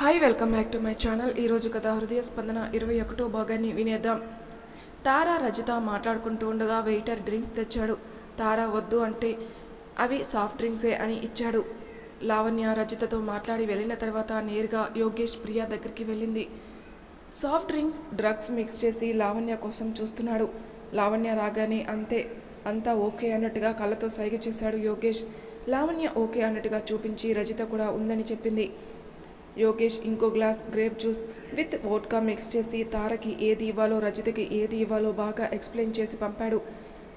Hi welcome back to my channel ఈరోజు కథ హృదయ స్పందన ఇరవై ఒకటో భాగాన్ని వినేద్దాం. తారా రజిత మాట్లాడుకుంటూ ఉండగా వెయిటర్ డ్రింక్స్ తెచ్చాడు. తారా వద్దు అంటే అవి సాఫ్ట్ డ్రింక్సే అని ఇచ్చాడు. లావణ్య రజితతో మాట్లాడి వెళ్ళిన తర్వాత నేరుగా యోగేష్ ప్రియా దగ్గరికి వెళ్ళింది. సాఫ్ట్ డ్రింక్స్ డ్రగ్స్ మిక్స్ చేసి లావణ్య కోసం చూస్తున్నాడు. లావణ్య రాగానే అంతే అంతా ఓకే అన్నట్టుగా కళ్ళతో సైగ చేశాడు యోగేష్. లావణ్య ఓకే అన్నట్టుగా చూపించి రజిత కూడా ఉందని చెప్పింది. యోగేష్ ఇంకో glass grape juice with vodka mix చేసి తారకి ఏది ఇవ్వాలో రజితకి ఏది ఇవ్వాలో బాగా ఎక్స్ప్లెయిన్ చేసి పంపాడు.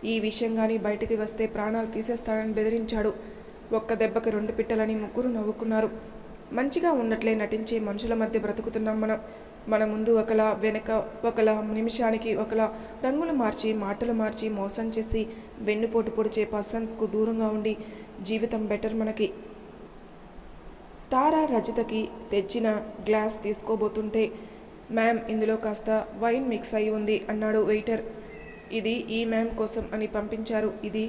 ఈ విషయం కానీ బయటికి వస్తే ప్రాణాలు తీసేస్తానని బెదిరించాడు. ఒక్క దెబ్బకి రెండు పిట్టలని ముగ్గురు నవ్వుకున్నారు. మంచిగా ఉన్నట్లే నటించి మనుషుల మధ్య బ్రతుకుతున్నాం మనం. మన ముందు ఒకలా వెనక ఒకలా నిమిషానికి ఒకలా రంగులు మార్చి మాటలు మార్చి మోసం చేసి వెన్నుపోటు పొడిచే పర్సన్స్కు దూరంగా ఉండి జీవితం బెటర్ మనకి. తారా రజితకి తెచ్చిన గ్లాస్ తీసుకోబోతుంటే మ్యామ్ ఇందులో కాస్త వైన్ మిక్స్ అయి ఉంది అన్నాడు వెయిటర్. ఇది ఈ మ్యామ్ కోసం అని పంపించారు. ఇది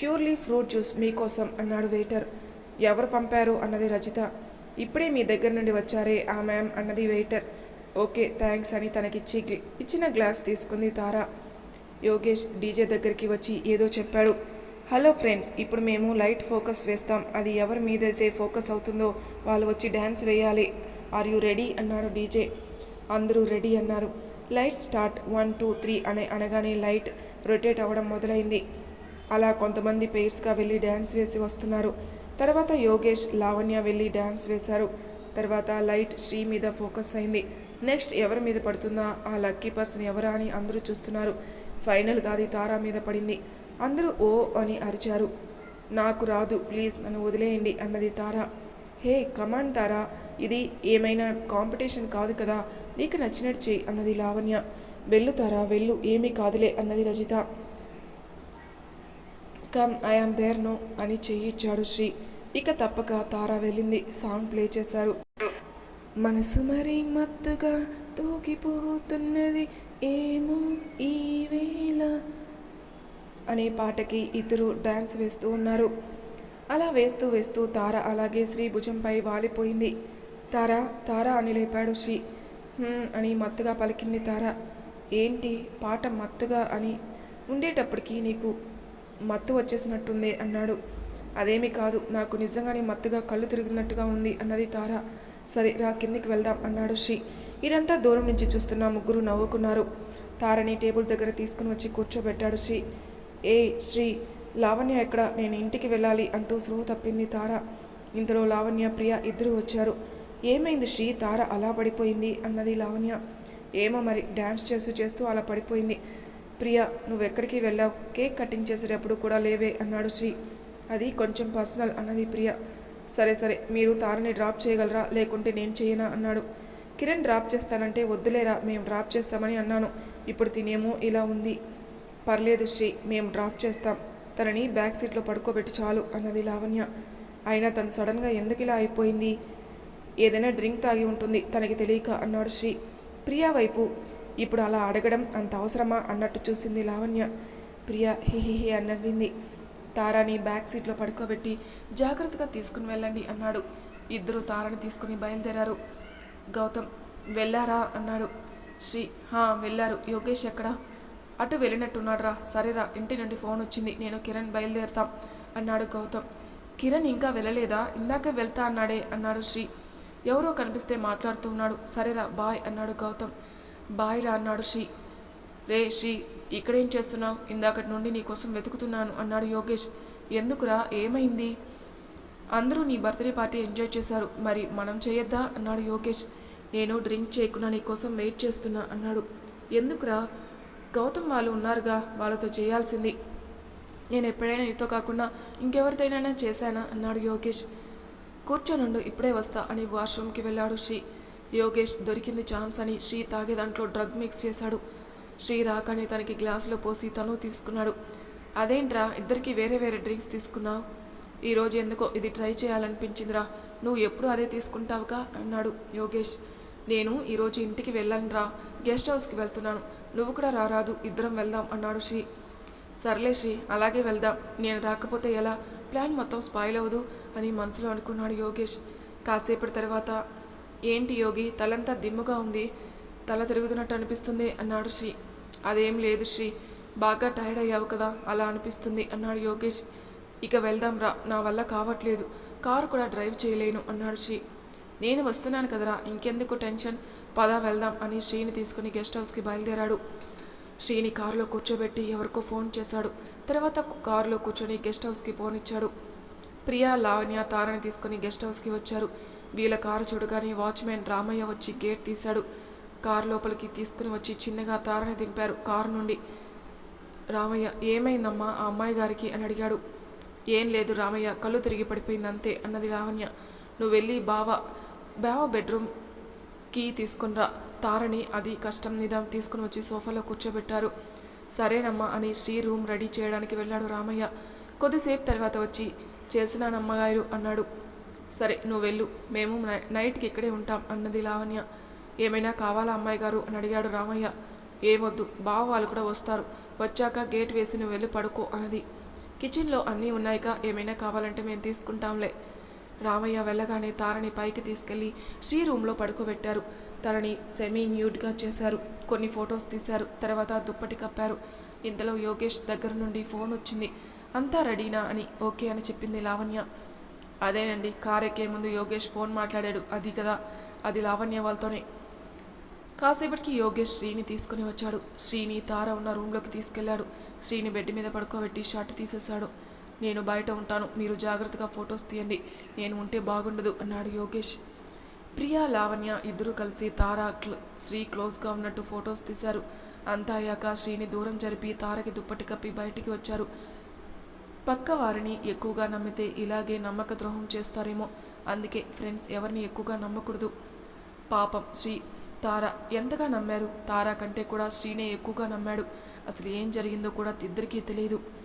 ప్యూర్లీ ఫ్రూట్ జ్యూస్ మీకోసం అన్నాడు వెయిటర్. ఎవరు పంపారు? అన్నది రజిత. ఇప్పుడే మీ దగ్గర నుండి వచ్చారే ఆ మ్యామ్ అన్నది వెయిటర్. ఓకే థ్యాంక్స్ అని తనకిచ్చి ఇచ్చిన గ్లాస్ తీసుకుంది తారా. యోగేష్ డీజే దగ్గరికి వచ్చి ఏదో చెప్పాడు. హలో ఫ్రెండ్స్ ఇప్పుడు మేము లైట్ ఫోకస్ వేస్తాం. అది ఎవరి మీదైతే ఫోకస్ అవుతుందో వాళ్ళు వచ్చి డ్యాన్స్ వేయాలి. ఆర్ యూ రెడీ అన్నాడు డీజే అందరూ రెడీ అన్నారు. Light start. One two three అనే అనగానే లైట్ రొటేట్ అవ్వడం మొదలైంది. అలా కొంతమంది పేర్స్గా వెళ్ళి డ్యాన్స్ వేసి వస్తున్నారు. తర్వాత యోగేష్ లావణ్య వెళ్ళి డ్యాన్స్ వేశారు. తర్వాత లైట్ శ్రీ మీద ఫోకస్ అయింది. నెక్స్ట్ ఎవరి మీద పడుతుందా? ఆ లక్కీ పర్సన్ ఎవరా అని అందరూ చూస్తున్నారు. ఫైనల్గా అది తారా మీద పడింది. అందరూ ఓ అని అరిచారు. నాకు రాదు ప్లీజ్ నన్ను వదిలేయండి అన్నది తారా. హే కమాండ్ తారా ఇది ఏమైనా కాంపిటీషన్ కాదు కదా నీకు నచ్చినట్టు చెయ్యి అన్నది లావణ్య. వెళ్ళు తారా వెళ్ళు ఏమీ కాదులే అన్నది Rajitha. Come I am there no అని చెయ్యి ఇచ్చాడు శ్రీ. ఇక తప్పక తారా వెళ్ళింది సాంగ్ ప్లే చేశారు. మనసు మరి మత్తుగా తూగిపోతున్నది ఏమో ఈ వేళ అనే పాటకి ఇద్దరు డ్యాన్స్ వేస్తూ ఉన్నారు. అలా వేస్తూ వేస్తూ తార అలాగే శ్రీ భుజంపై వాలిపోయింది. తార తార అని లేపాడు శ్రీ. అని మత్తుగా పలికింది తార. ఏంటి పాట మత్తుగా అని ఉండేటప్పటికి నీకు మత్తు వచ్చేసినట్టుంది అన్నాడు. అదేమీ కాదు నాకు నిజంగానే మత్తుగా కళ్ళు తిరిగినట్టుగా ఉంది అన్నది తార. సరే రా కిందికి వెళ్దాం అన్నాడు శ్రీ. ఇదంతా దూరం నుంచి చూస్తున్న ముగ్గురు నవ్వుకున్నారు. తారని టేబుల్ దగ్గర తీసుకుని వచ్చి కూర్చోబెట్టాడు శ్రీ. ఏ శ్రీ లావణ్య ఎక్కడ? నేను ఇంటికి వెళ్ళాలి అంటూ స్పృహ తప్పింది తార. ఇంతలో లావణ్య ప్రియ ఇద్దరు వచ్చారు. ఏమైంది శ్రీ? తార అలా పడిపోయింది అన్నది లావణ్య. ఏమో మరి డ్యాన్స్ చేస్తూ చేస్తూ అలా పడిపోయింది. ప్రియ నువ్వెక్కడికి వెళ్ళావు? కేక్ కటింగ్ చేసేటప్పుడు కూడా లేవే అన్నాడు శ్రీ. అది కొంచెం పర్సనల్ అన్నది ప్రియ. సరే సరే మీరు తారని డ్రాప్ చేయగలరా? లేకుంటే నేను చేయనా? అన్నాడు. కిరణ్ డ్రాప్ చేస్తానంటే వద్దులేరా? మేము డ్రాప్ చేస్తామని అన్నాను. ఇప్పుడు తినేమో ఇలా ఉంది. పర్లేదు శ్రీ. మేము డ్రాప్ చేస్తాం. తనని బ్యాక్ సీట్లో పడుకోబెట్టి చాలు అన్నది లావణ్య. అయినా తను సడన్గా ఎందుకు ఇలా అయిపోయింది? ఏదైనా డ్రింక్ తాగి ఉంటుంది తనకి తెలియక అన్నాడు శ్రీ. ప్రియా వైపు. ఇప్పుడు అలా అడగడం అంత అవసరమా అన్నట్టు చూసింది లావణ్య. ప్రియా హిహిహి అని నవ్వింది. తారాని బ్యాక్ సీట్లో పడుకోబెట్టి జాగ్రత్తగా తీసుకుని వెళ్ళండి అన్నాడు. ఇద్దరు తారని తీసుకుని బయలుదేరారు. గౌతమ్ వెళ్ళారా? అన్నాడు. శ్రీ హా వెళ్ళారు. యోగేష్ ఎక్కడా? అటు వెళ్ళినట్టున్నాడురా. సరేరా ఇంటి నుండి ఫోన్ వచ్చింది. నేను కిరణ్ బయలుదేరుతాం అన్నాడు గౌతమ్. కిరణ్ ఇంకా వెళ్ళలేదా? ఇందాక వెళ్తా అన్నాడే అన్నాడు శ్రీ. ఎవరో కనిపిస్తే మాట్లాడుతూ ఉన్నాడు. సరేరా బాయ్ అన్నాడు గౌతమ్. బాయ్ రా అన్నాడు శ్రీ. రే శ్రీ ఇక్కడేం చేస్తున్నావు? ఇందాకటి నుండి నీకోసం వెతుకుతున్నాను అన్నాడు యోగేష్. ఎందుకురా? ఏమైంది? అందరూ నీ బర్త్డే పార్టీ ఎంజాయ్ చేశారు. మరి మనం చేయొద్దా? అన్నాడు యోగేష్. నేను డ్రింక్ చేయకుండా నీకోసం వెయిట్ చేస్తున్నా అన్నాడు. ఎందుకురా? గౌతమ్ వాళ్ళు ఉన్నారుగా వాళ్ళతో చేయాల్సింది. నేను ఎప్పుడైనా నీతో కాకుండా ఇంకెవరితోనైనా చేశానా? అన్నాడు యోగేష్. కూర్చోనుండు ఇప్పుడే వస్తా అని వాష్రూమ్కి వెళ్ళాడు శ్రీ. యోగేష్ దొరికింది ఛాన్స్ అని శ్రీ తాగే దాంట్లో డ్రగ్ మిక్స్ చేశాడు. శ్రీ రాకని తనకి గ్లాసులో పోసి తను తీసుకున్నాడు. అదేంట్రా ఇద్దరికి వేరే వేరే డ్రింక్స్ తీసుకున్నావు? ఈరోజు ఎందుకో ఇది ట్రై చేయాలనిపించిందిరా. నువ్వు ఎప్పుడు అదే తీసుకుంటావుగా? అన్నాడు యోగేష్. నేను ఈరోజు ఇంటికి వెళ్ళను రా గెస్ట్ హౌస్కి వెళ్తున్నాను. నువ్వు కూడా రారాదు ఇద్దరం వెళ్దాం అన్నాడు శ్రీ. సర్లే శ్రీ అలాగే వెళ్దాం. నేను రాకపోతే ఎలా? ప్లాన్ మొత్తం స్పాయిల్ అవ్వదు అని మనసులో అనుకున్నాడు యోగేష్. కాసేపటి తర్వాత ఏంటి యోగి తలంతా దిమ్ముగా ఉంది తల తిరుగుతున్నట్టు అనిపిస్తుంది అన్నాడు శ్రీ. అదేం లేదు శ్రీ బాగా టైర్డ్ అయ్యావు కదా అలా అనిపిస్తుంది అన్నాడు యోగేష్. ఇక వెళ్దాం రా నా వల్ల కావట్లేదు కారు కూడా డ్రైవ్ చేయలేను అన్నాడు శ్రీ. నేను వస్తున్నాను కదరా ఇంకెందుకు టెన్షన్? పద వెళ్దాం అని శ్రీని తీసుకుని గెస్ట్ హౌస్కి బయలుదేరాడు. శ్రీని కారులో కూర్చోబెట్టి ఎవరికో ఫోన్ చేశాడు. తర్వాత కారులో కూర్చొని గెస్ట్ హౌస్కి ఫోన్ ఇచ్చాడు. ప్రియా లావణ్య తారని తీసుకుని గెస్ట్ హౌస్కి వచ్చారు. వీళ్ళ కారు చూడగానే వాచ్మెన్ రామయ్య వచ్చి గేట్ తీశాడు. కారు లోపలికి తీసుకుని వచ్చి చిన్నగా తారని దింపారు కారు నుండి. రామయ్య ఏమైందమ్మా ఆ అమ్మాయి గారికి అని అడిగాడు. ఏం లేదు రామయ్య కళ్ళు తిరిగి పడిపోయింది అంతే అన్నది లావణ్య నువ్వు వెళ్ళి బావ బావ బెడ్రూమ్ కీ తీసుకునిరా తారని అది కష్టం మీద తీసుకుని వచ్చి సోఫాలో కూర్చోబెట్టారు. సరేనమ్మా అని శ్రీ రూమ్ రెడీ చేయడానికి వెళ్ళాడు రామయ్య. కొద్దిసేపు తర్వాత వచ్చి చేసినానమ్మగారు అన్నాడు. సరే నువ్వు వెళ్ళు. మేము నై- నైట్కి ఇక్కడే ఉంటాం అన్నది లావణ్య. ఏమైనా కావాలా అమ్మాయి గారు అని అడిగాడు రామయ్య. ఏమొద్దు. బావ వాళ్ళు కూడా వస్తారు. వచ్చాక గేట్ వేసి నువ్వు వెళ్ళి పడుకో అన్నది. కిచెన్లో అన్నీ ఉన్నాయిగా. ఏమైనా కావాలంటే మేము తీసుకుంటాంలే. రామయ్య వెళ్ళగానే తారని పైకి తీసుకెళ్ళి శ్రీ రూమ్లో పడుకోబెట్టారు. తనని సెమీ న్యూడ్గా చేశారు. కొన్ని ఫొటోస్ తీశారు. తర్వాత దుప్పటి కప్పారు. ఇంతలో యోగేష్ దగ్గర నుండి ఫోన్ వచ్చింది. అంతా రెడీనా? అని ఓకే అని చెప్పింది లావణ్య. అదేనండి. కార్ ఎక్కే ముందు యోగేష్ ఫోన్ మాట్లాడాడు. అది కదా. అది లావణ్య వాళ్ళతోనే. కాసేపటికి యోగేష్ శ్రీని తీసుకుని వచ్చాడు. శ్రీని తార ఉన్న రూమ్లోకి తీసుకెళ్ళాడు. శ్రీని బెడ్ మీద పడుకోబెట్టి షర్ట్ తీసేశాడు. నేను బయట ఉంటాను. మీరు జాగ్రత్తగా ఫొటోస్ తీయండి. నేను ఉంటే బాగుండదు అన్నాడు యోగేష్. ప్రియా లావణ్య ఇద్దరూ కలిసి తార శ్రీ క్లోజ్గా ఉన్నట్టు ఫొటోస్ తీశారు. అంతా అయ్యాక శ్రీని దూరం జరిపి తారకి దుప్పటి కప్పి బయటికి వచ్చారు. పక్క వారిని ఎక్కువగా నమ్మితే ఇలాగే నమ్మక ద్రోహం చేస్తారేమో. అందుకే ఫ్రెండ్స్ ఎవరిని ఎక్కువగా నమ్మకూడదు. పాపం శ్రీ తార ఎంతగా నమ్మారు? తార కంటే కూడా శ్రీనే ఎక్కువగా నమ్మాడు. అసలు ఏం జరిగిందో కూడా ఇద్దరికీ తెలియదు.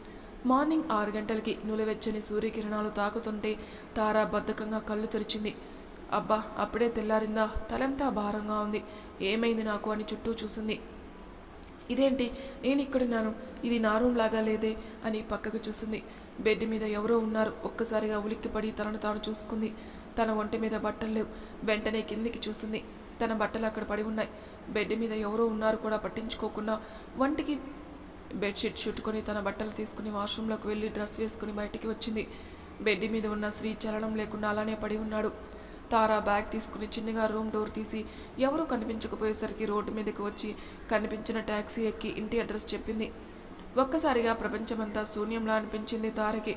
మార్నింగ్ ఆరు గంటలకి నులవెచ్చని సూర్యకిరణాలు తాకుతుంటే తారా బద్ధకంగా కళ్ళు తెరిచింది. అబ్బా అప్పుడే తెల్లారిందా? తలంతా భారంగా ఉంది. ఏమైంది నాకు అని చుట్టూ చూసింది. ఇదేంటి? నేను ఇక్కడున్నాను. ఇది నా రూమ్ లాగా లేదే అని పక్కకు చూసింది. బెడ్ మీద ఎవరో ఉన్నారు. ఒక్కసారిగా ఉలిక్కిపడి తనను తాను చూసుకుంది. తన ఒంటి మీద బట్టలు లేవు. వెంటనే కిందికి చూసింది. తన బట్టలు అక్కడ పడి ఉన్నాయి. బెడ్ మీద ఎవరో ఉన్నారు కూడా పట్టించుకోకుండా వంటికి బెడ్షీట్ చుట్టుకొని తన బట్టలు తీసుకుని వాష్రూమ్లోకి వెళ్ళి డ్రెస్ వేసుకుని బయటికి వచ్చింది. బెడ్ మీద ఉన్న శ్రీ చలనం లేకుండా అలానే పడి ఉన్నాడు. తారా బ్యాగ్ తీసుకుని చిన్నగా రూమ్ డోర్ తీసి ఎవరూ కనిపించకపోయేసరికి రోడ్డు మీదకి వచ్చి కనిపించిన ట్యాక్సీ ఎక్కి ఇంటి అడ్రస్ చెప్పింది. ఒక్కసారిగా ప్రపంచమంతా శూన్యంలా అనిపించింది తారకి.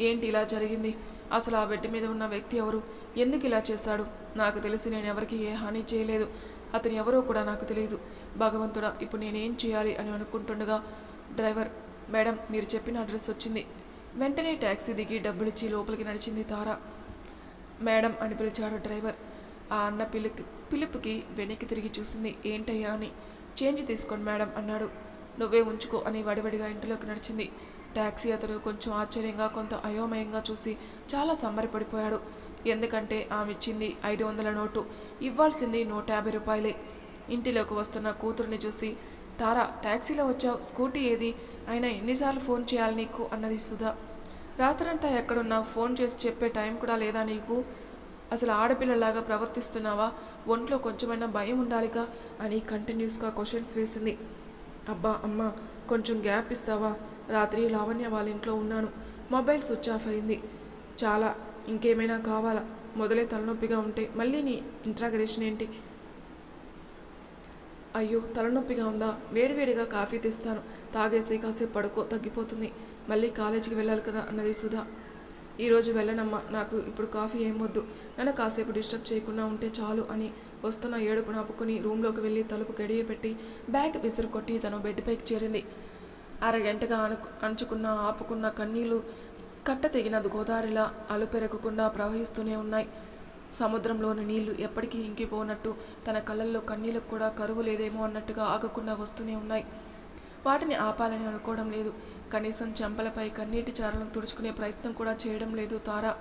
ఏంటి ఇలా జరిగింది? అసలు ఆ బెడ్ మీద ఉన్న వ్యక్తి ఎవరు? ఎందుకు ఇలా చేశాడు? నాకు తెలిసి నేను ఎవరికి ఏ హాని చేయలేదు. అతను ఎవరో కూడా నాకు తెలియదు. భగవంతుడా ఇప్పుడు నేనేం చేయాలి అని అనుకుంటుండగా డ్రైవర్ మేడం మీరు చెప్పిన అడ్రస్ వచ్చింది. వెంటనే ట్యాక్సీ దిగి డబ్బులిచ్చి లోపలికి నడిచింది తార. మేడం అని పిలిచాడు డ్రైవర్. ఆ అన్న పిలుకి పిలుపుకి వెనక్కి తిరిగి చూసింది. ఏంటయ్యా అని. చేంజ్ తీసుకోండి మేడం అన్నాడు. నువ్వే ఉంచుకో అని వడివడిగా ఇంటిలోకి నడిచింది. ట్యాక్సీ అతను కొంచెం ఆశ్చర్యంగా కొంత అయోమయంగా చూసి చాలా సంబరపడిపోయాడు. ఎందుకంటే ఆమె ఇచ్చింది ఐదు వందల నోటు. ఇవ్వాల్సింది నూట యాభై రూపాయలే. ఇంటిలోకి వస్తున్న కూతురుని చూసి తారా ట్యాక్సీలో వచ్చావు. స్కూటీ ఏది? అయినా ఎన్నిసార్లు ఫోన్ చేయాలి నీకు? అన్నది సుధా. రాత్రంతా ఎక్కడున్నావు? ఫోన్ చేసి చెప్పే టైం కూడా లేదా నీకు? అసలు ఆడపిల్లలాగా ప్రవర్తిస్తున్నావా? ఒంట్లో కొంచెమైనా భయం ఉండాలిగా? అని కంటిన్యూస్గా క్వశ్చన్స్ వేసింది. అబ్బా అమ్మ కొంచెం గ్యాప్ ఇస్తావా? రాత్రి లావణ్య వాళ్ళ ఇంట్లో ఉన్నాను. మొబైల్ స్విచ్ ఆఫ్ అయింది. చాలా ఇంకేమైనా కావాలా? మొదలే తలనొప్పిగా ఉంటే మళ్ళీ నీ ఇంట్రాగరేషన్ ఏంటి? అయ్యో తలనొప్పిగా ఉందా? వేడివేడిగా కాఫీ తెస్తాను. తాగేసి కాసేపు పడుకో తగ్గిపోతుంది. మళ్ళీ కాలేజీకి వెళ్ళాలి కదా అన్నది సుధా. ఈరోజు వెళ్ళనమ్మా నాకు ఇప్పుడు కాఫీ ఏం వద్దు. నన్ను కాసేపు డిస్టర్బ్ చేయకుండా ఉంటే చాలు అని వస్తున్న ఏడుపు నాపుకొని రూమ్లోకి వెళ్ళి తలుపు గడియ పెట్టి బ్యాగ్ విసురు కొట్టి తను బెడ్పైకి చేరింది. అరగంటగా అనుకు అంచుకున్న ఆపుకున్న కన్నీళ్ళు కట్ట తెగిన గోదావరిలా అలుపెరగకుండా ప్రవహిస్తూనే ఉన్నాయి. సముద్రంలోని నీళ్ళు ఎప్పటికీ ఇంకిపోనట్టు తన కళ్ళల్లో కన్నీళ్ళకు కూడా కరువు లేదేమో అన్నట్టుగా ఆగకుండా వస్తూనే ఉన్నాయి. వాటిని ఆపాలని అనుకోవడం లేదు. కనీసం చెంపలపై కన్నీటి చారలను తుడుచుకునే ప్రయత్నం కూడా చేయడం లేదు తార.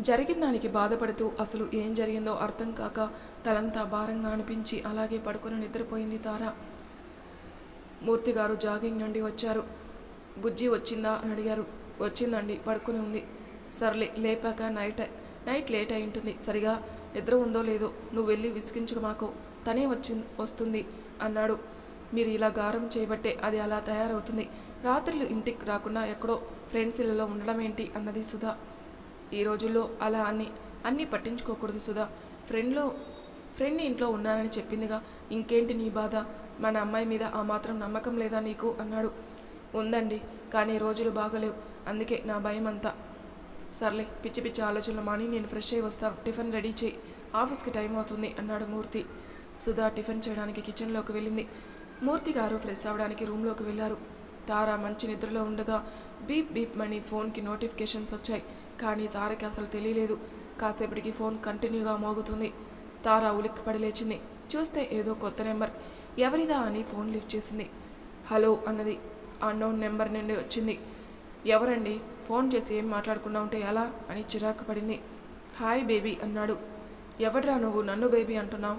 జరిగిన దానికి బాధపడుతూ అసలు ఏం జరిగిందో అర్థం కాక తలంతా భారంగా అనిపించి అలాగే పడుకుని నిద్రపోయింది తార. మూర్తి గారు జాగింగ్ నుండి వచ్చారు. బుజ్జి వచ్చిందా అని అడిగారు. వచ్చిందండి పడుకుని ఉంది. సర్లే లేపాక నైట్ నైట్ లేట్ అయి ఉంటుంది. సరిగా నిద్ర ఉందో లేదో నువ్వు వెళ్ళి విసిగించుకు మాకు. తనే వచ్చి వస్తుంది అన్నాడు. మీరు ఇలా గారం చేయబట్టే అది అలా తయారవుతుంది. రాత్రులు ఇంటికి రాకుండా ఎక్కడో ఫ్రెండ్స్ ఇళ్ళలో ఉండడం ఏంటి అన్నది సుధా. ఈ రోజుల్లో అలా అన్ని అన్నీ పట్టించుకోకూడదు సుధా. ఫ్రెండ్లో ఫ్రెండ్ ఇంట్లో ఉన్నానని చెప్పిందిగా ఇంకేంటి నీ బాధ? మన అమ్మాయి మీద ఆ మాత్రం నమ్మకం లేదా నీకు? అన్నాడు. ఉందండి కానీ రోజులు బాగలేవు. అందుకే నా భయం అంతా సర్లే పిచ్చి పిచ్చి ఆలోచనలు మాని నేను ఫ్రెష్ అయ్యి వస్తాను టిఫిన్ రెడీ చేయి. ఆఫీస్కి టైం అవుతుంది అన్నాడు మూర్తి. సుధా టిఫిన్ చేయడానికి కిచెన్లోకి వెళ్ళింది. మూర్తి గారు ఫ్రెష్ అవ్వడానికి రూమ్లోకి వెళ్ళారు. తార మంచి నిద్రలో ఉండగా బీప్ బీప్ మనీ ఫోన్కి నోటిఫికేషన్స్ వచ్చాయి. కానీ తారకి అసలు తెలియలేదు. కాసేపటికి ఫోన్ కంటిన్యూగా మోగుతుంది. తార ఉలిక్కిపడి లేచింది. చూస్తే ఏదో కొత్త నెంబర్. ఎవరిదా అని ఫోన్ లిఫ్ట్ చేసింది. హలో అన్నది. అన్నోన్ నెంబర్ నుండి వచ్చింది. ఎవరండి? ఫోన్ చేసి ఏం మాట్లాడకుండా ఉంటే ఎలా? అని చిరాకు పడింది. హాయ్ బేబీ అన్నాడు. ఎవడ్రా నువ్వు? నన్ను బేబీ అంటున్నావు?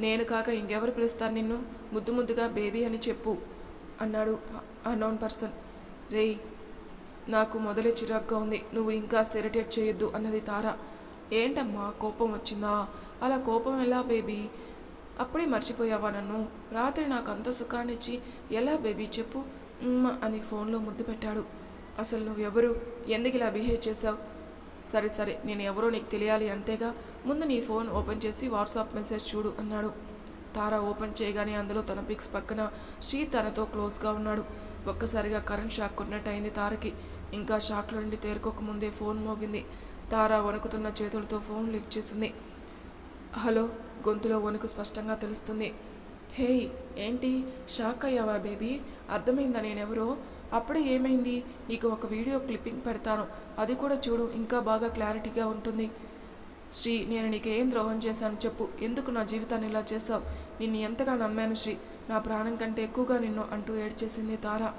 నేను కాక ఇంకెవరు పిలుస్తారు నిన్ను? ముద్దు ముద్దుగా బేబీ అని చెప్పు అన్నాడు అన్నోన్ పర్సన్. రేయ్ నాకు మొదలే చిరాగ్గా ఉంది. నువ్వు ఇంకా సెరిటేట్ చేయొద్దు అన్నది తార. ఏంటమ్మా? కోపం వచ్చిందా? అలా కోపం ఎలా బేబీ? అప్పుడే మర్చిపోయావా నన్ను? రాత్రి నాకు అంత సుఖాన్నిచ్చి ఎలా బేబీ చెప్పు? అని ఫోన్లో ముద్దు పెట్టాడు. అసలు నువ్వెవరు ఎందుకు ఇలా బిహేవ్ చేసావు సరే సరే నేను ఎవరో నీకు తెలియాలి అంతేగా. ముందు నీ ఫోన్ ఓపెన్ చేసి వాట్సాప్ మెసేజ్ చూడు అన్నాడు. తార ఓపెన్ చేయగానే అందులో తన పిక్స్ పక్కన శ్రీ తనతో క్లోజ్గా ఉన్నాడు. ఒక్కసారిగా కరెంట్ షాక్ కొట్టినట్టు అయింది తారకి. ఇంకా షాక్లో నుండి తేరుకోకముందే ఫోన్ మోగింది. తార వణుకుతున్న చేతులతో ఫోన్ లిఫ్ట్ చేసింది. హలో గొంతులో వణుకు స్పష్టంగా తెలుస్తుంది. హేయ్ ఏంటి? షాక్ అయ్యావా బేబీ? అర్థమైందా నేనెవరో? అప్పుడే ఏమైంది? నీకు ఒక వీడియో క్లిప్పింగ్ పెడతాను. అది కూడా చూడు ఇంకా బాగా క్లారిటీగా ఉంటుంది. శ్రీ నేను నీకు ఏం ద్రోహం చేశాను చెప్పు. ఎందుకు నా జీవితాన్ని ఇలా చేసావు నిన్ను ఎంతగా నమ్మాను శ్రీ? నా ప్రాణం కంటే ఎక్కువగా నిన్ను అంటూ ఏడ్చేసింది Tara.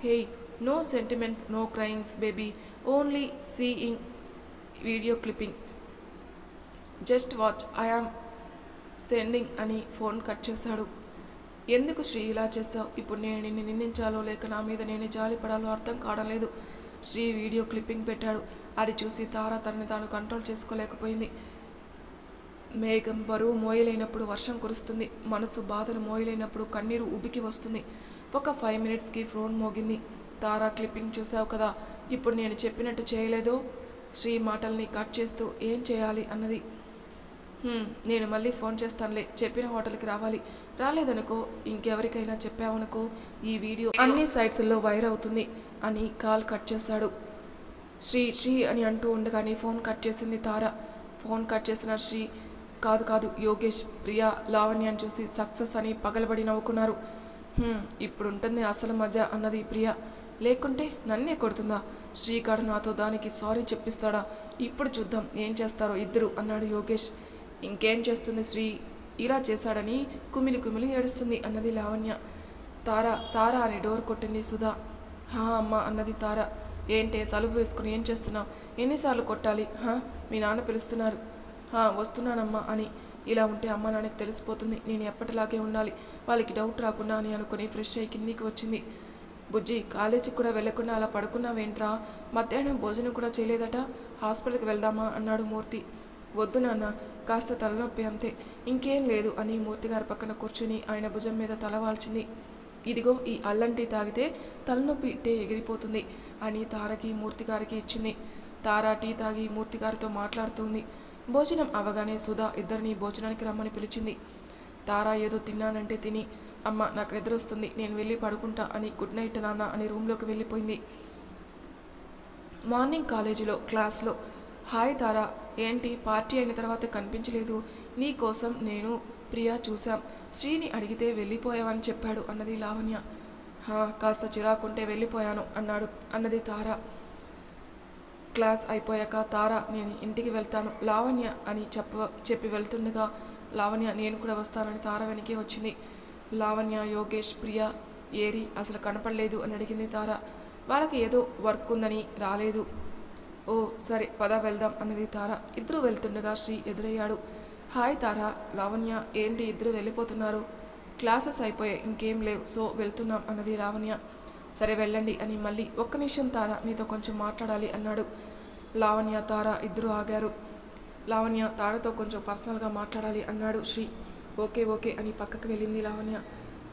Hey no sentiments no crimes baby. Only seeing video clipping. Just watch. I am sending అని ఫోన్ కట్ చేశాడు. ఎందుకు శ్రీ ఇలా చేసావు ఇప్పుడు నేను నిన్ను నిందించాలో లేక నా మీద నేనే జాలి పడాలో అర్థం కావడం లేదు శ్రీ వీడియో క్లిప్పింగ్ పెట్టాడు. అది చూసి తార తనని తాను కంట్రోల్ చేసుకోలేకపోయింది. మేఘం బరువు మోయలేనప్పుడు వర్షం కురుస్తుంది. మనసు బాధను మోయలేనప్పుడు కన్నీరు ఉబికి వస్తుంది. ఒక ఫైవ్ మినిట్స్కి ఫోన్ మోగింది. తారా క్లిప్పింగ్ చూసావు కదా. ఇప్పుడు నేను చెప్పినట్టు చేయలేదో? శ్రీ మాటల్ని కట్ చేస్తూ ఏం చేయాలి అన్నది నేను మళ్ళీ ఫోన్ చేస్తానులే. చెప్పిన హోటల్కి రావాలి. రాలేదనుకో ఇంకెవరికైనా చెప్పావనుకో ఈ వీడియో అన్ని సైట్స్లో వైర్ అవుతుంది అని కాల్ కట్ చేశాడు శ్రీ శ్రీ అని అంటూ ఉండగానే ఫోన్ కట్ చేసింది తార. ఫోన్ కట్ చేసిన శ్రీ కాదు కాదు యోగేష్ ప్రియా లావణ్యాన్ని చూసి సక్సెస్ అని పగలబడి నవ్వుకున్నారు. ఇప్పుడు ఉంటుంది అసలు మజా అన్నది ప్రియా. లేకుంటే నన్నే కొడుతుందా? శ్రీకాడు నాతో దానికి సారీ చెప్పిస్తాడా? ఇప్పుడు చూద్దాం ఏం చేస్తారో ఇద్దరు అన్నాడు యోగేష్. ఇంకేం చేస్తుంది శ్రీ? ఇలా చేశాడని కుమిలి కుమిలి ఏడుస్తుంది అన్నది లావణ్య. తార తార అని డోర్ కొట్టింది సుధా. హా అమ్మ అన్నది తార. ఏంటే తలుపు వేసుకుని ఏం చేస్తున్నావు? ఎన్నిసార్లు కొట్టాలి? హా? మీ నాన్న పిలుస్తున్నారు. హా వస్తున్నానమ్మా అని. ఇలా ఉంటే అమ్మ నాన్నకి తెలిసిపోతుంది. నేను ఎప్పటిలాగే ఉండాలి. వాళ్ళకి డౌట్ రాకుండా అని అనుకుని ఫ్రెష్ అయ్యి కిందికి వచ్చింది. బుజ్జి కాలేజీకి కూడా వెళ్ళకుండా అలా పడుకున్నావేంట్రా? మధ్యాహ్నం భోజనం కూడా చేయలేదట? హాస్పిటల్కి వెళ్దామా? అన్నాడు మూర్తి. వద్దు నాన్న కాస్త తలనొప్పి అంతే. ఇంకేం లేదు అని మూర్తి గారి పక్కన కూర్చుని ఆయన భుజం మీద తల వాల్చింది. ఇదిగో ఈ అల్లం టీ తాగితే తలనొప్పి ఇట్టే ఎగిరిపోతుంది అని తారకి మూర్తి గారికి ఇచ్చింది. తారా టీ తాగి మూర్తి గారితో మాట్లాడుతుంది. భోజనం అవగానే సుధా ఇద్దరిని భోజనానికి రమ్మని పిలిచింది. తారా ఏదో తిన్నానంటే తిని అమ్మ నాకు నిద్ర వస్తుంది నేను వెళ్ళి పడుకుంటా అని గుడ్ నైట్ నాన్న అని రూమ్లోకి వెళ్ళిపోయింది. మార్నింగ్ కాలేజీలో క్లాస్లో హాయ్ తారా ఏంటి? పార్టీ అయిన తర్వాత కనిపించలేదు. నీ కోసం నేను ప్రియా చూశాం. శ్రీని అడిగితే వెళ్ళిపోయావని చెప్పాడు అన్నది లావణ్య. కాస్త చిరాకుంటే వెళ్ళిపోయాను అన్నాడు అన్నది తార. క్లాస్ అయిపోయాక తార నేను ఇంటికి వెళ్తాను లావణ్య అని చెప్ప చెప్పి వెళ్తుండగా లావణ్య నేను కూడా వస్తానని తార వెనకే వచ్చింది. లావణ్య యోగేష్ ప్రియ ఏరి అసలు కనపడలేదు అని అడిగింది తార. వాళ్ళకి ఏదో వర్క్ ఉందని రాలేదు. ఓ సరే పద వెళ్దాం అన్నది తార. ఇద్దరు వెళ్తుండగా శ్రీ ఎదురయ్యాడు. హాయ్ తార లావణ్య ఏంటి ఇద్దరు వెళ్ళిపోతున్నారు? క్లాసెస్ అయిపోయాయి ఇంకేం లేవు సో వెళ్తున్నాం అన్నది లావణ్య. సరే వెళ్ళండి అని మళ్ళీ ఒక్క నిమిషం తార నీతో కొంచెం మాట్లాడాలి అన్నాడు. లావణ్య తార ఇద్దరు ఆగారు. లావణ్య తారతో కొంచెం పర్సనల్గా మాట్లాడాలి అన్నాడు శ్రీ. ఓకే ఓకే అని పక్కకు వెళ్ళింది లావణ్య.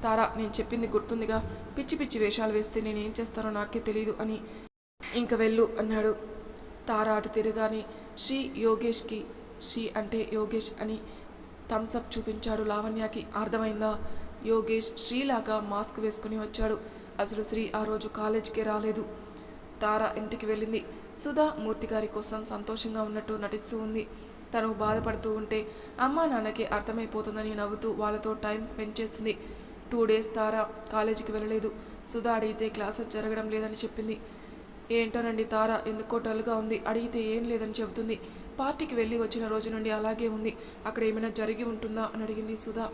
తార నేను చెప్పింది గుర్తుందిగా. పిచ్చి పిచ్చి వేషాలు వేస్తే నేను ఏం చేస్తానో నాకే తెలియదు అని. ఇంక వెళ్ళు అన్నాడు. తార అటు తిరగాని శ్రీ యోగేష్కి శ్రీ అంటే యోగేష్ అని థమ్సప్ చూపించాడు లావణ్యకి. అర్థమైందా? యోగేష్ శ్రీలాగా మాస్క్ వేసుకుని వచ్చాడు. అసలు శ్రీ ఆ రోజు కాలేజీకి రాలేదు. తార ఇంటికి వెళ్ళింది. సుధా మూర్తి గారి కోసం సంతోషంగా ఉన్నట్టు నటిస్తూ ఉంది. తను బాధపడుతూ ఉంటే అమ్మా నాన్నకి అర్థమైపోతుందని నవ్వుతూ వాళ్ళతో టైం స్పెండ్ చేసింది. టూ డేస్ తార కాలేజీకి వెళ్ళలేదు. సుధా అడిగితే క్లాసెస్ జరగడం లేదని చెప్పింది. ఏంటోనండి తార? ఎందుకో డల్గా ఉంది. అడిగితే ఏం లేదని చెబుతుంది. పార్టీకి వెళ్ళి వచ్చిన రోజు నుండి అలాగే ఉంది. అక్కడ ఏమైనా జరిగి ఉంటుందా అని అడిగింది సుధా.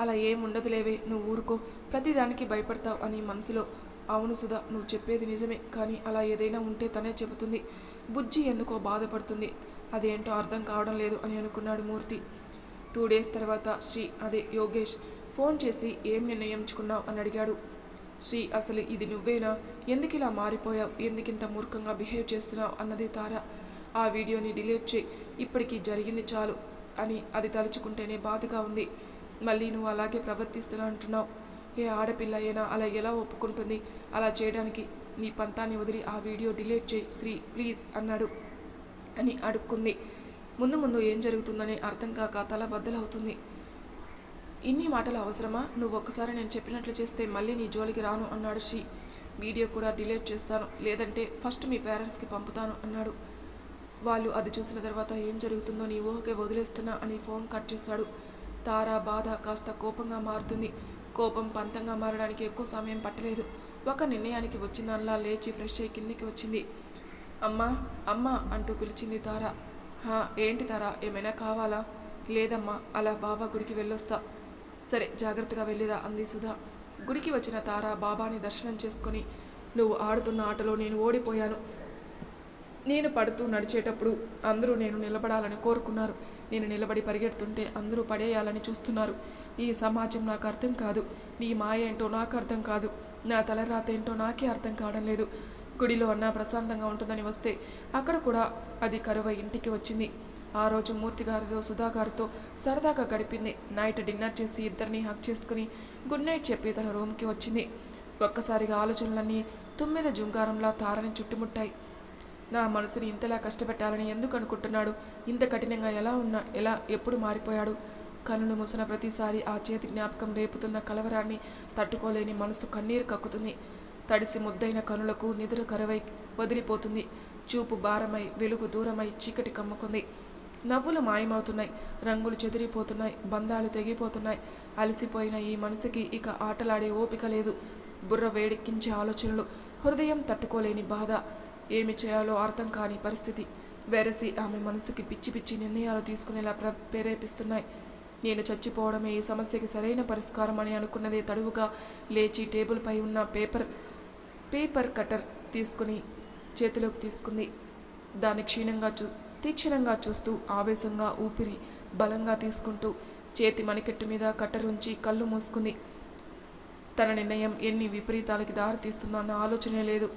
అలా ఏం ఉండదులేవే నువ్వు ఊరుకో. ప్రతిదానికి భయపడతావు అని మనసులో. అవును సుధా నువ్వు చెప్పేది నిజమే. కానీ అలా ఏదైనా ఉంటే తనే చెబుతుంది. బుజ్జి ఎందుకో బాధపడుతుంది. అదేంటో అర్థం కావడం లేదు అని అనుకున్నాడు మూర్తి. టూ డేస్ తర్వాత శ్రీ అదే యోగేష్ ఫోన్ చేసి ఏం నిర్ణయించుకున్నావు అని అడిగాడు. శ్రీ అసలు ఇది నువ్వేనా? ఎందుకు ఇలా మారిపోయావు? ఎందుకింత మూర్ఖంగా బిహేవ్ చేస్తున్నావు? అన్నది తార. ఆ వీడియోని డిలీట్ చేయి. ఇప్పటికీ జరిగింది చాలు అని అది తలుచుకుంటేనే బాధగా ఉంది. మళ్ళీ నువ్వు అలాగే ప్రవర్తిస్తున్నా అంటున్నావు. ఏ ఆడపిల్ల అయినా అలా ఎలా ఒప్పుకుంటుంది? అలా చేయడానికి నీ పంతాన్ని వదిలి ఆ వీడియో డిలీట్ చేయి. శ్రీ ప్లీజ్ అన్నాడు అని అడుక్కుంది. ముందు ముందు ఏం జరుగుతుందని అర్థం కాక తల బద్దలవుతుంది. ఇన్ని మాటలు అవసరమా? నువ్వు ఒక్కసారి నేను చెప్పినట్లు చేస్తే మళ్ళీ నీ జోలికి రాను అన్నాడు శ్రీ వీడియో కూడా డిలీట్ చేస్తాను. లేదంటే ఫస్ట్ మీ పేరెంట్స్కి పంపుతాను అన్నాడు. వాళ్ళు అది చూసిన తర్వాత ఏం జరుగుతుందో నీ ఊహకే వదిలేస్తున్నా అని ఫోన్ కట్ చేశాడు. తార బాధ కాస్త కోపంగా మారుతుంది. కోపం పంతంగా మారడానికి ఎక్కువ సమయం పట్టలేదు. ఒక నిర్ణయానికి వచ్చిందల్లా లేచి ఫ్రెష్ అయ్యి కిందికి వచ్చింది. అమ్మా అమ్మా అంటూ పిలిచింది తార. హా ఏంటి తారా ఏమైనా కావాలా? లేదమ్మా అలా బాబా గుడికి వెళ్ళొస్తా. సరే జాగ్రత్తగా వెళ్ళిరా అంది సుధా. గుడికి వచ్చిన తార బాబాని దర్శనం చేసుకొని నువ్వు ఆడుతున్న ఆటలో నేను ఓడిపోయాను. నేను పడుతూ నడిచేటప్పుడు అందరూ నేను నిలబడాలని కోరుకున్నారు. నేను నిలబడి పరిగెడుతుంటే అందరూ పడేయాలని చూస్తున్నారు. ఈ సమాజం నాకు అర్థం కాదు. నీ మాయ ఏంటో నాకు అర్థం కాదు. నా తలరాత ఏంటో నాకే అర్థం కావడం లేదు. గుడిలో అన్నా ప్రశాంతంగా ఉంటుందని వస్తే అక్కడ కూడా అది కరువ ఇంటికి వచ్చింది. ఆ రోజు మూర్తి గారితో సుధా గారితో సరదాగా గడిపింది. నైట్ డిన్నర్ చేసి ఇద్దరిని హక్ చేసుకుని గుడ్ నైట్ చెప్పి తన రూమ్కి వచ్చింది. ఒక్కసారిగా ఆలోచనలన్నీ తుమ్మెద జుంగారంలా తారని చుట్టుముట్టాయి. నా మనసుని ఇంతలా కష్టపెట్టాలని ఎందుకు అనుకుంటున్నాడు? ఇంత కఠినంగా ఎలా ఉన్నా ఎలా ఎప్పుడు మారిపోయాడు? కనులు మూసిన ప్రతిసారి ఆ చేతి జ్ఞాపకం రేపుతున్న కలవరాన్ని తట్టుకోలేని మనసు కన్నీరు కక్కుతుంది. తడిసి ముద్దైన కనులకు నిద్ర కరువై వదిలిపోతుంది. చూపు భారమై వెలుగు దూరమై చీకటి కమ్ముకుంది. నవ్వులు మాయమవుతున్నాయి. రంగులు చెదిరిపోతున్నాయి. బంధాలు తెగిపోతున్నాయి. అలసిపోయిన ఈ మనసుకి ఇక ఆటలాడే ఓపిక లేదు. బుర్ర వేడెక్కించే ఆలోచనలు. హృదయం తట్టుకోలేని బాధ. ఏమి చేయాలో అర్థం కాని పరిస్థితి. వెరసి ఆమె మనసుకి పిచ్చి పిచ్చి నిర్ణయాలు తీసుకునేలా ప్ర ప్రేరేపిస్తున్నాయి. నేను చచ్చిపోవడమే ఈ సమస్యకి సరైన పరిష్కారం అని అనుకున్నదే తడువుగా లేచి టేబుల్పై ఉన్న పేపర్ పేపర్ కటర్ తీసుకుని చేతిలోకి తీసుకుంది. దాన్ని క్షీణంగా చూ తీక్షణంగా చూస్తూ ఆవేశంగా ఊపిరి బలంగా తీసుకుంటూ చేతి మణికెట్టు మీద కట్టర్ ఉంచి కళ్ళు మూసుకుంది. తన నిర్ణయం ఎన్ని విపరీతాలకి దారితీస్తుందో అన్న ఆలోచనే లేదు.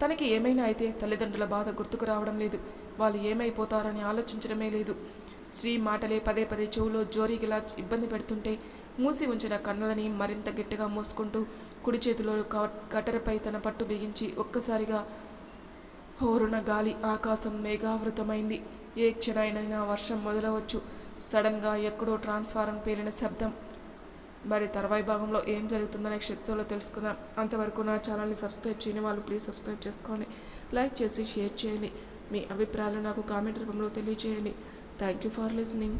తనకి ఏమైనా అయితే తల్లిదండ్రుల బాధ గుర్తుకు రావడం లేదు. వాళ్ళు ఏమైపోతారని ఆలోచించడమే లేదు. శ్రీ మాటలే పదే పదే చెవులో జోరీగిలా ఇబ్బంది పెడుతుంటే మూసి ఉంచిన కన్నులని మరింత గట్టిగా మూసుకుంటూ కుడి చేతిలో కట్టరపై కట్టెరపై తన పట్టు బిగించి ఒక్కసారిగా హోరున గాలి ఆకాశం మేఘావృతమైంది. ఏ క్షణమైనా వర్షం మొదలవచ్చు. సడన్గా ఎక్కడో ట్రాన్స్ఫారం పేలిన శబ్దం. మరి తర్వాయి భాగంలో ఏం జరుగుతుందో నెక్స్ట్ తెలుసుకుందాం. అంతవరకు నా ఛానల్ని సబ్స్క్రైబ్ చేయని వాళ్ళు ప్లీజ్ సబ్స్క్రైబ్ చేసుకోండి. లైక్ చేసి షేర్ చేయండి. మీ అభిప్రాయాలు నాకు కామెంట్ రూపంలో తెలియజేయండి. Thank you for listening.